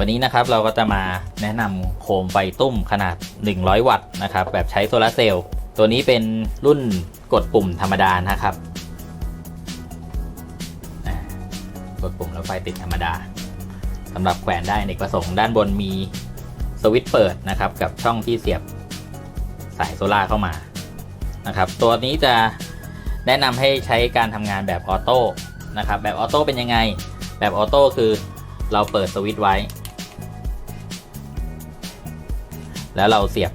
วันนี้นะครับเราก็จะมาแนะนำโคมไฟตุ้มขนาด 100 วัตต์นะครับแบบใช้โซลาร์เซลล์ตัวนี้เป็นรุ่นกดปุ่มธรรมดานะครับกดปุ่มแล้วไฟติดธรรมดาสำหรับแขวนได้เอกประสงค์ด้านบนมีสวิตช์เปิดนะครับ กับช่องที่เสียบสายโซลาเข้ามานะครับตัวนี้จะแนะนำให้ใช้การทำงานแบบออโต้นะครับแบบออโต้เป็นยังไง แบบออโต้คือเราเปิดสวิตช์ไว้ แล้วเราเสียบ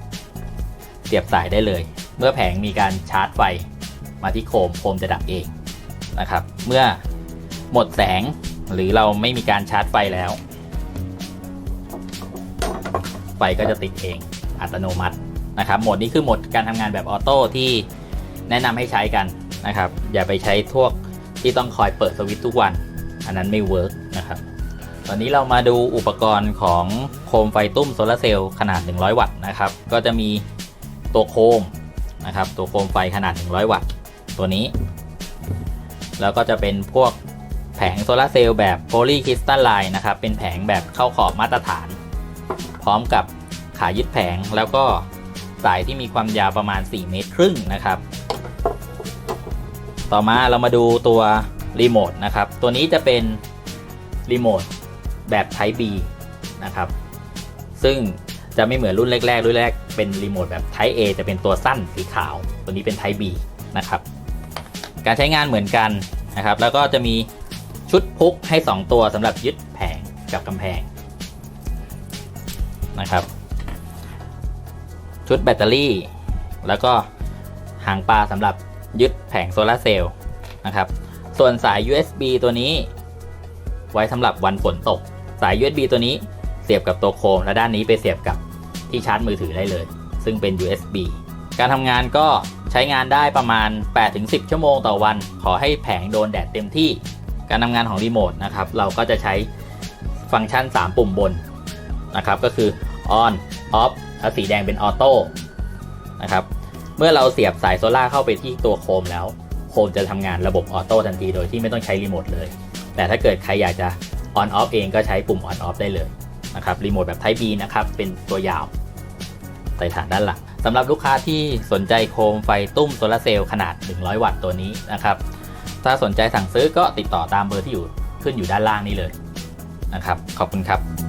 เสียบสายได้เลย เมื่อแผงมีการชาร์จไฟมาที่โคมโคมจะดับเองนะครับ เมื่อหมดแสงหรือเราไม่มีการชาร์จไฟแล้ว ไฟก็จะติดเองอัตโนมัตินะครับโหมดนี้คือโหมดการทำงานแบบออโต้ที่แนะนำให้ใช้กันนะครับ อย่าไปใช้พวกที่ต้องคอยเปิดสวิตช์ทุกวัน อันนั้นไม่เวิร์กนะครับ อนนี้เรามาดูอุปกรณ์ของโคมไฟตุ้มโซลาร์เซลล์ขนาด 100 วัตต์นะครับ ก็จะมีตัวโคมนะครับ ตัวโคมไฟขนาด 100 วัตต์ตัวนี้ แล้วก็จะเป็นพวกแผงโซลาร์เซลล์แบบโพลีคริสตัลไลน์นะครับ เป็นแผงแบบเข้าขอบมาตรฐาน พร้อมกับขายึดแผงแล้วก็สายที่มีความยาวประมาณ 4 เมตรครึ่งนะครับ ต่อมาเรามาดูตัวรีโมทนะครับ ตัวนี้จะเป็นรีโมท แบบ Type B นะครับ ซึ่งจะไม่เหมือนรุ่นแรกๆ รุ่นแรกเป็นรีโมทแบบ Type A จะเป็นตัวสั้นสีขาว ตัวนี้เป็น Type B นะครับ การใช้งานเหมือนกันนะครับ แล้วก็จะมีชุดพุกให้ 2 ตัวสำหรับยึดแผงกับกำแพงนะครับ ชุดแบตเตอรี่ แล้วก็หางปลาสำหรับยึดแผงโซลาเซลล์นะครับ ส่วนสาย USB ตัวนี้ไว้สำหรับวันฝนตก สาย USB ตัวนี้เสียบกับตัวโคม และด้านนี้ไปเสียบกับที่ชาร์จมือถือได้เลย ซึ่งเป็น USB การทำงานก็ใช้งานได้ประมาณ 8-10 ชั่วโมงต่อวัน ขอให้แผงโดนแดดเต็มที่ การทำงานของรีโมทนะครับ เราก็จะใช้ฟังก์ชัน 3 ปุ่มบนนะครับ ก็คือ on off และสีแดงเป็นออโต้นะครับ เมื่อเราเสียบสายโซล่าเข้าไปที่ตัวโคมแล้ว โคมจะทำงานระบบออโต้ทันทีโดยที่ไม่ต้องใช้รีโมทเลย แต่ถ้าเกิดใครอยากจะ on off เองก็ใช้ปุ่ม on off ได้เลยนะครับรีโมทแบบ Type B นะครับ เป็นตัวยาวใส่ฐานด้านหลังสำหรับลูกค้าที่สนใจโคมไฟตุ้มโซลาเซลล์ขนาด 100 วัตต์ตัวนี้นะครับ ถ้าสนใจสั่งซื้อก็ติดต่อตามเบอร์ที่อยู่ขึ้นอยู่ด้านล่างนี้เลยนะครับ ขอบคุณครับ